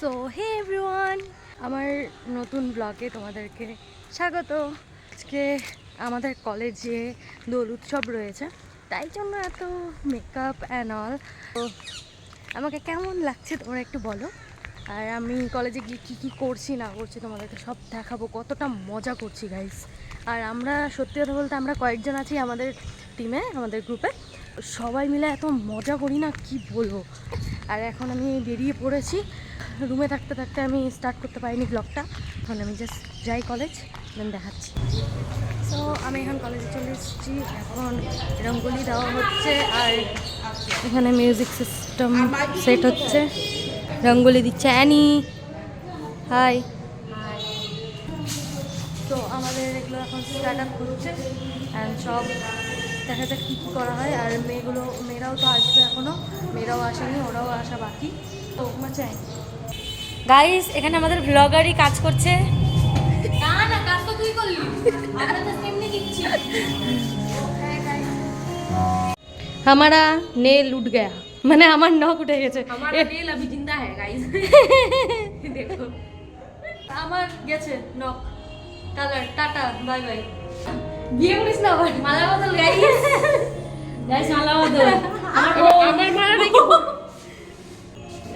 So hey everyone আমার নতুন ব্লগে তোমাদেরকে স্বাগত। আজকে আমাদের কলেজে দোল উৎসব রয়েছে, তাই জন্য এত মেকআপ অ্যান্ড অল তো, আমাকে কেমন লাগছে তোমরা একটু বলো। আর আমি কলেজে গিয়ে কী কী করছি না করছি তোমাদেরকে সব দেখাবো, কতটা মজা করছি গাইস আর আমরা, সত্যি কথা বলতে আমরা কয়েকজন আছি আমাদের টিমে আমাদের গ্রুপে সবাই মিলে এত মজা করি না, কি বলব? আর এখন আমি বেরিয়ে পড়েছি। রুমে থাকতে থাকতে আমি স্টার্ট করতে পারিনি ব্লগটা তখন আমি জাস্ট যাই কলেজ দেন দেখাচ্ছি। সো আমি এখন কলেজে চলে এসেছি। এখন রঙ্গোলি দেওয়া হচ্ছে আর এখানে মিউজিক সিস্টেম সেট হচ্ছে। রঙ্গোলি দিচ্ছে অ্যানি হাই তো আমাদের এগুলো এখন স্টার্ট আপ হচ্ছে। অ্যান্ড সব দেখা যাক কী কী করা হয়। আর মেয়েগুলো, মেয়েরাও তো আসবে এখনও মেয়েরাও আসেনি, ওরাও আসা বাকি। তো চাই? গাইস এখানে আমাদের ব্লগারই কাজ করছে না না কাজ তো তুই করলি আমরা তো এমনি দিচ্ছি हमारा नेल उठ गया মানে আমার নখ উঠে গেছে हमारा এ- नेल अभी जिंदा है गाइस देखो আমার গেছে নখ কালার টাটা বাই বাই বিয়ে করিস না আবার মালা বদল গাইস গাইস মালা বদল আমার আমার মালা নাকি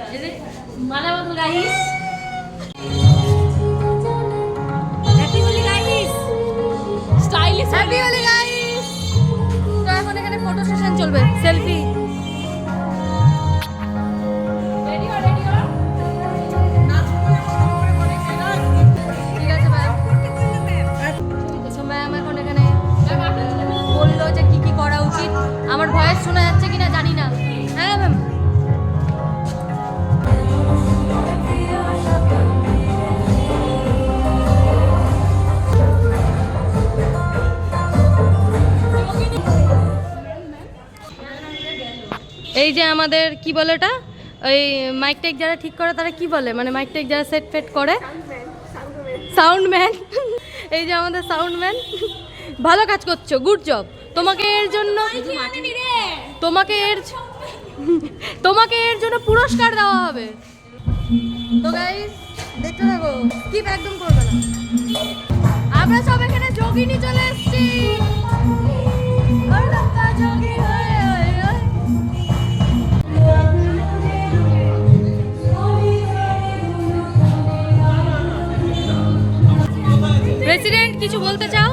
মালা বন্ধু guys happy Holi guys stylish happy Holi guys তো এখন এখানে ফটো সেশন চলবে সেলফি এই যে আমাদের কি বলে এটা ওই মাইক টেক যারা ঠিক করে তারা কি বলে? মানে মাইক টেক যারা সেট ফেট করে? সাউন্ড ম্যান এই যে আমাদের সাউন্ড ম্যান ভালো কাজ করছ গুড জব তোমাকে এর জন্য তোমাকে এর তোমাকে এর জন্য পুরস্কার দেওয়া হবে। তো গাইস দেখতে থাকো স্কিপ একদম করবে না। আমরা সব এখানে যোগিনী চলে কিছু বলতে চাও?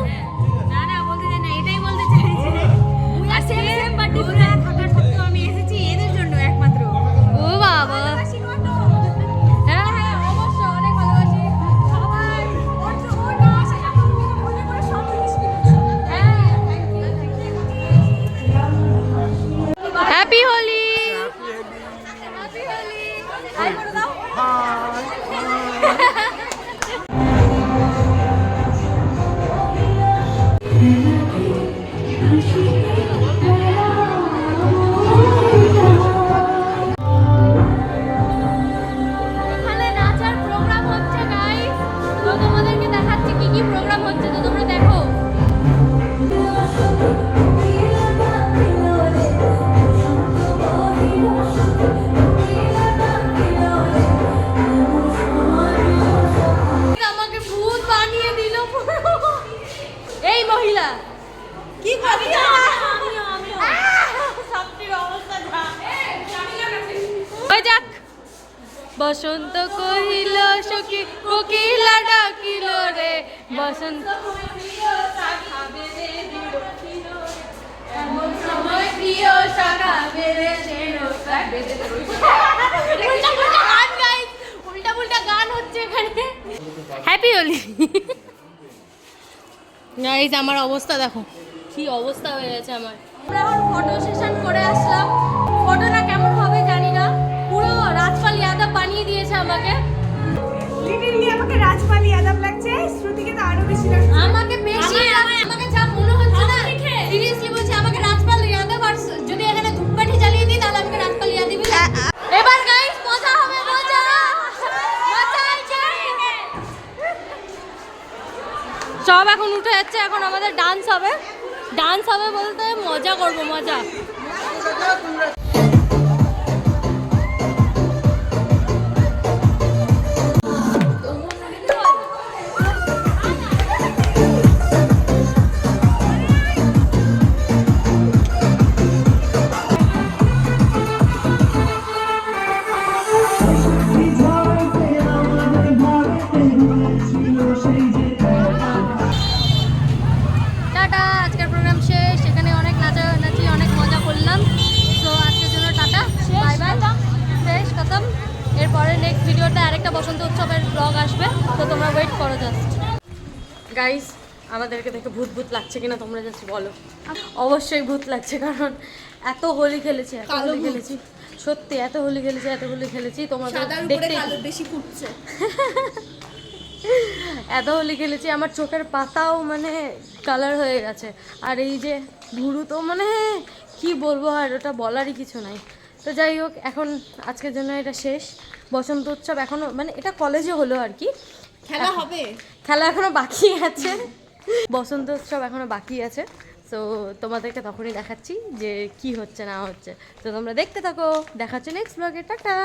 বসন্ত কহিল সখী কোকিলা ডাকিল রে। বসন্ত সময় প্রিয় শাখা বেড়ে গান উল্টা গান হচ্ছে এখানে। হ্যাপি হোলি আমার অবস্থা দেখো। কি অবস্থা হয়ে গেছে আমার। আমরা এখন ফটো সেশন করে আসলাম। আমাকে লিটারলি আমাকে রাজপাল ইয়াদব লাগছে শ্রুতিকে তো আরও বেশি লাগছে আমাকে বেশি আমাকে যা মনে হচ্ছে না সিরিয়াসলি বলছি আমাকে রাজপাল ইয়াদব আর যদি এখানে ধূপকাঠি জ্বালিয়ে দিই তাহলে আমাকে রাজপাল ইয়াদব এবার গাইস মজা হবে মজা! মজা সব এখন উঠে যাচ্ছে এখন আমাদের ডান্স হবে। ডান্স হবে বলতে মজা করব মজা। টাটা আজকের প্রোগ্রাম শেষ। অনেক অনেক মজা করলাম। তো আজকের জন্য টাটা। এরপরে আরেকটা বসন্ত উৎসবের আসবে। তো তোমরা ওয়েট গাইস আমাদেরকে দেখে ভূত ভূত লাগছে কিনা তোমরা জাস্ট বলো। অবশ্যই ভূত লাগছে কারণ এত হোলি খেলেছি এত হোলি খেলেছি। সত্যি এত হোলি খেলেছি এত হোলি খেলেছি। তোমাদের দেখতে বেশি ফুটছে। এত হোলি খেলেছি আমার চোখের পাতাও মানে কালার হয়ে গেছে। আর এই যে ভুরু তো মানে কি বলব আর ওটা বলারই কিছু নাই। তো যাই হোক এখন আজকের জন্য এটা শেষ। বসন্ত উৎসব এখনও মানে এটা কলেজে হলো আর কি। খেলা হবে? খেলা এখনও বাকি আছে। বসন্ত উৎসব এখনও বাকি আছে। তো তোমাদেরকে তখনই দেখাচ্ছি যে কি হচ্ছে না হচ্ছে। তো তোমরা দেখতে থাকো। দেখাচ্ছে নেক্সট ব্লগে টাটা!